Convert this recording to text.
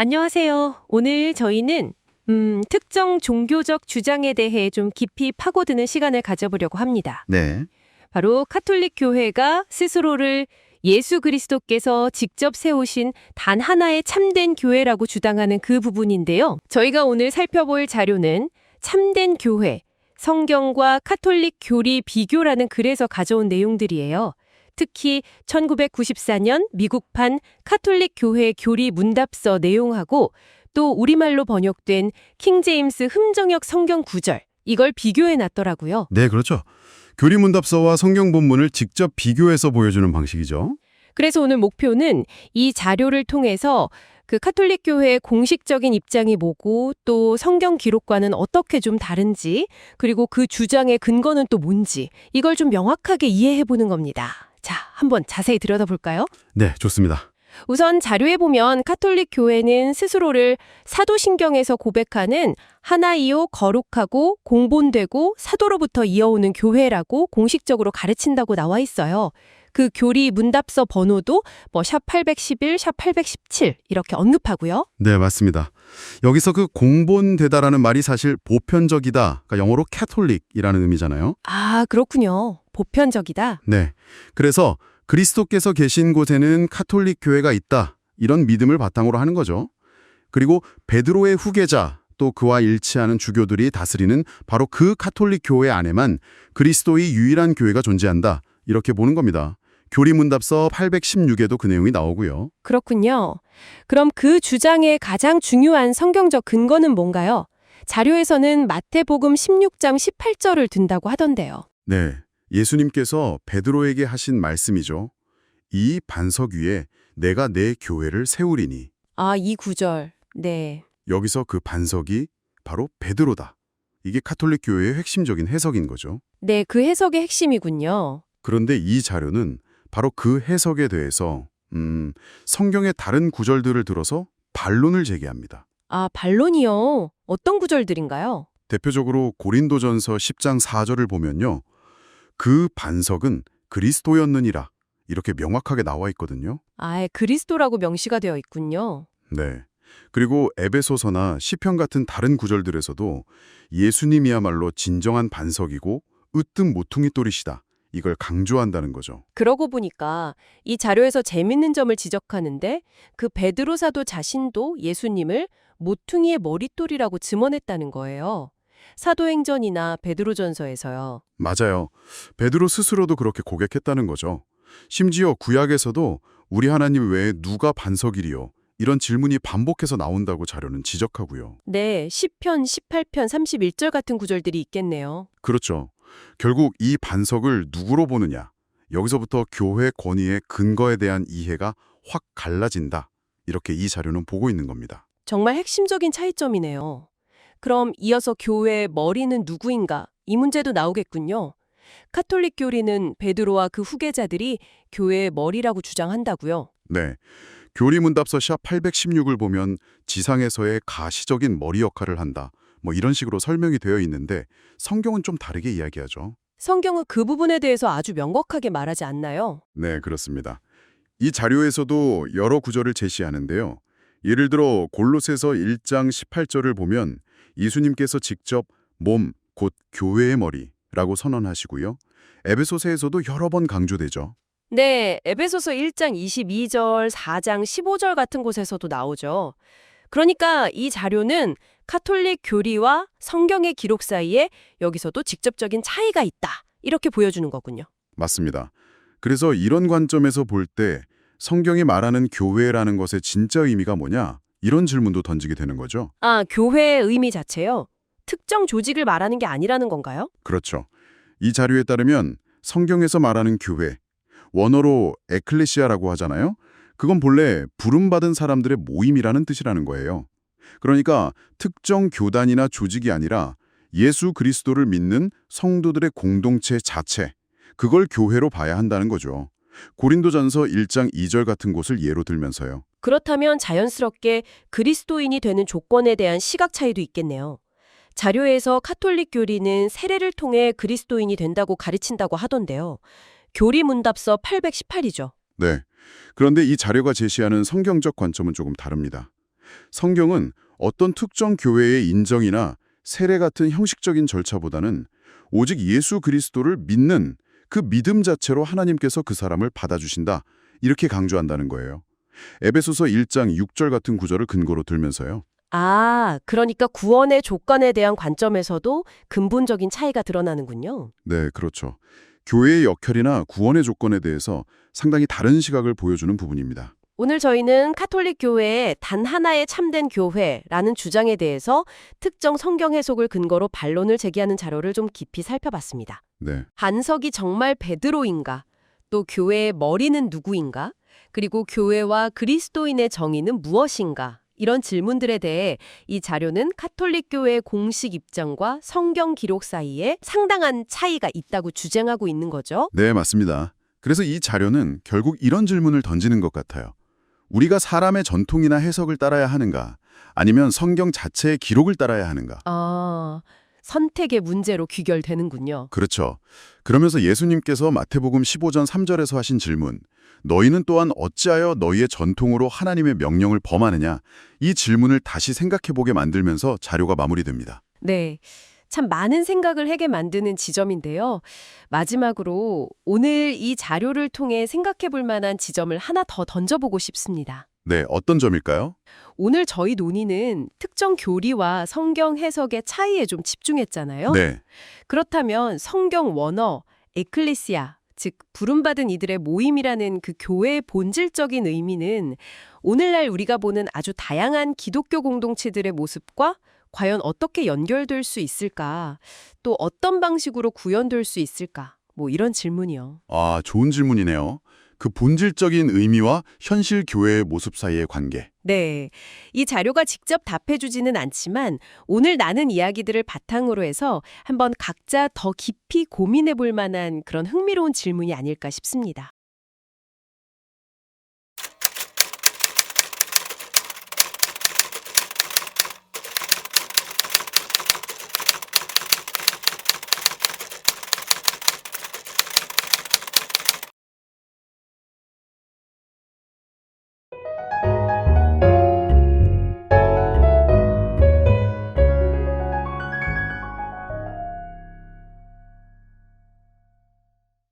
안녕하세요. 오늘 저희는 음, 특정 종교적 주장에 대해 좀 깊이 파고드는 시간을 가져보려고 합니다. 네. 바로 카톨릭 교회가 스스로를 예수 그리스도께서 직접 세우신 단 하나의 참된 교회라고 주장하는 그 부분인데요. 저희가 오늘 살펴볼 자료는 참된 교회, 성경과 카톨릭 교리 비교라는 글에서 가져온 내용들이에요. 특히 1994년 미국판 카톨릭 교회 교리 문답서 내용하고 또 우리말로 번역된 킹 제임스 흠정역 성경 구절 이걸 비교해 놨더라고요. 네, 그렇죠. 교리 문답서와 성경 본문을 직접 비교해서 보여주는 방식이죠. 그래서 오늘 목표는 이 자료를 통해서 그 카톨릭 교회의 공식적인 입장이 뭐고 또 성경 기록과는 어떻게 좀 다른지 그리고 그 주장의 근거는 또 뭔지 이걸 좀 명확하게 이해해 보는 겁니다. 자, 한번 자세히 들여다볼까요? 네, 좋습니다. 우선 자료에 보면 카톨릭 교회는 스스로를 사도신경에서 고백하는 하나이요 거룩하고 공본되고 사도로부터 이어오는 교회라고 공식적으로 가르친다고 나와 있어요. 그 교리 문답서 번호도 뭐 샵 811, 샵 817 이렇게 언급하고요. 네, 맞습니다. 여기서 그 공본되다라는 말이 사실 보편적이다, 그러니까 영어로 캐톨릭이라는 의미잖아요. 아, 그렇군요. 보편적이다. 네. 그래서 그리스도께서 계신 곳에는 카톨릭 교회가 있다. 이런 믿음을 바탕으로 하는 거죠. 그리고 베드로의 후계자 또 그와 일치하는 주교들이 다스리는 바로 그 카톨릭 교회 안에만 그리스도의 유일한 교회가 존재한다. 이렇게 보는 겁니다. 교리문답서 816에도 그 내용이 나오고요. 그렇군요. 그럼 그 주장의 가장 중요한 성경적 근거는 뭔가요? 자료에서는 마태복음 16장 18절을 든다고 하던데요. 네. 예수님께서 베드로에게 하신 말씀이죠. 이 반석 위에 내가 내 교회를 세우리니. 아, 이 구절. 네. 여기서 그 반석이 바로 베드로다. 이게 카톨릭 교회의 핵심적인 해석인 거죠. 네, 그 해석의 핵심이군요. 그런데 이 자료는 바로 그 해석에 대해서 음, 성경의 다른 구절들을 들어서 반론을 제기합니다. 아, 반론이요. 어떤 구절들인가요? 대표적으로 고린도전서 10장 4절을 보면요. 그 반석은 그리스도였느니라 이렇게 명확하게 나와 있거든요. 아, 그리스도라고 명시가 되어 있군요. 네. 그리고 에베소서나 시편 같은 다른 구절들에서도 예수님이야말로 진정한 반석이고 으뜸 모퉁이 돌이시다. 이걸 강조한다는 거죠. 그러고 보니까 이 자료에서 재밌는 점을 지적하는데 그 베드로 사도 자신도 예수님을 모퉁이의 머릿돌이라고 증언했다는 거예요. 사도행전이나 베드로전서에서요. 맞아요. 베드로 스스로도 그렇게 고백했다는 거죠. 심지어 구약에서도 우리 하나님 외에 누가 반석이리요? 이런 질문이 반복해서 나온다고 자료는 지적하고요. 네, 10편, 18편, 31절 같은 구절들이 있겠네요. 그렇죠. 결국 이 반석을 누구로 보느냐. 여기서부터 교회 권위의 근거에 대한 이해가 확 갈라진다. 이렇게 이 자료는 보고 있는 겁니다. 정말 핵심적인 차이점이네요. 그럼 이어서 교회의 머리는 누구인가? 이 문제도 나오겠군요. 카톨릭 교리는 베드로와 그 후계자들이 교회의 머리라고 주장한다고요. 네. 교리문답서 샵 816을 보면 지상에서의 가시적인 머리 역할을 한다. 뭐 이런 식으로 설명이 되어 있는데 성경은 좀 다르게 이야기하죠. 성경은 그 부분에 대해서 아주 명확하게 말하지 않나요? 네, 그렇습니다. 이 자료에서도 여러 구절을 제시하는데요. 예를 들어 골로새서 1장 18절을 보면 예수님께서 직접 몸, 곧 교회의 머리라고 선언하시고요. 에베소서에서도 여러 번 강조되죠. 네, 에베소서 1장 22절, 4장 15절 같은 곳에서도 나오죠. 그러니까 이 자료는 카톨릭 교리와 성경의 기록 사이에 여기서도 직접적인 차이가 있다. 이렇게 보여주는 거군요. 맞습니다. 그래서 이런 관점에서 볼 때 성경이 말하는 교회라는 것의 진짜 의미가 뭐냐? 이런 질문도 던지게 되는 거죠. 아, 교회의 의미 자체요? 특정 조직을 말하는 게 아니라는 건가요? 그렇죠. 이 자료에 따르면 성경에서 말하는 교회, 원어로 에클레시아라고 하잖아요. 그건 본래 부름받은 사람들의 모임이라는 뜻이라는 거예요. 그러니까 특정 교단이나 조직이 아니라 예수 그리스도를 믿는 성도들의 공동체 자체, 그걸 교회로 봐야 한다는 거죠. 고린도전서 1장 2절 같은 곳을 예로 들면서요. 그렇다면 자연스럽게 그리스도인이 되는 조건에 대한 시각 차이도 있겠네요. 자료에서 카톨릭 교리는 세례를 통해 그리스도인이 된다고 가르친다고 하던데요. 교리 문답서 818이죠. 네. 그런데 이 자료가 제시하는 성경적 관점은 조금 다릅니다. 성경은 어떤 특정 교회의 인정이나 세례 같은 형식적인 절차보다는 오직 예수 그리스도를 믿는 그 믿음 자체로 하나님께서 그 사람을 받아주신다. 이렇게 강조한다는 거예요. 에베소서 1장 6절 같은 구절을 근거로 들면서요. 아, 그러니까 구원의 조건에 대한 관점에서도 근본적인 차이가 드러나는군요. 네, 그렇죠. 교회의 역할이나 구원의 조건에 대해서 상당히 다른 시각을 보여주는 부분입니다. 오늘 저희는 카톨릭 교회의 단 하나의 참된 교회라는 주장에 대해서 특정 성경 해석을 근거로 반론을 제기하는 자료를 좀 깊이 살펴봤습니다. 네, 반석이 정말 베드로인가? 또 교회의 머리는 누구인가? 그리고 교회와 그리스도인의 정의는 무엇인가? 이런 질문들에 대해 이 자료는 카톨릭 교회의 공식 입장과 성경 기록 사이에 상당한 차이가 있다고 주장하고 있는 거죠. 네, 맞습니다. 그래서 이 자료는 결국 이런 질문을 던지는 것 같아요. 우리가 사람의 전통이나 해석을 따라야 하는가? 아니면 성경 자체의 기록을 따라야 하는가? 아, 선택의 문제로 귀결되는군요. 그렇죠. 그러면서 예수님께서 마태복음 15장 3절에서 하신 질문, 너희는 또한 어찌하여 너희의 전통으로 하나님의 명령을 범하느냐? 이 질문을 다시 생각해보게 만들면서 자료가 마무리됩니다. 네. 참 많은 생각을 하게 만드는 지점인데요. 마지막으로 오늘 이 자료를 통해 생각해 볼 만한 지점을 하나 더 던져보고 싶습니다. 네, 어떤 점일까요? 오늘 저희 논의는 특정 교리와 성경 해석의 차이에 좀 집중했잖아요. 네, 그렇다면 성경 원어, 에클레시아, 즉 부름받은 이들의 모임이라는 그 교회의 본질적인 의미는 오늘날 우리가 보는 아주 다양한 기독교 공동체들의 모습과 과연 어떻게 연결될 수 있을까? 또 어떤 방식으로 구현될 수 있을까? 뭐 이런 질문이요. 아, 좋은 질문이네요. 그 본질적인 의미와 현실 교회의 모습 사이의 관계. 네. 이 자료가 직접 답해주지는 않지만 오늘 나눈 이야기들을 바탕으로 해서 한번 각자 더 깊이 고민해 볼 만한 그런 흥미로운 질문이 아닐까 싶습니다.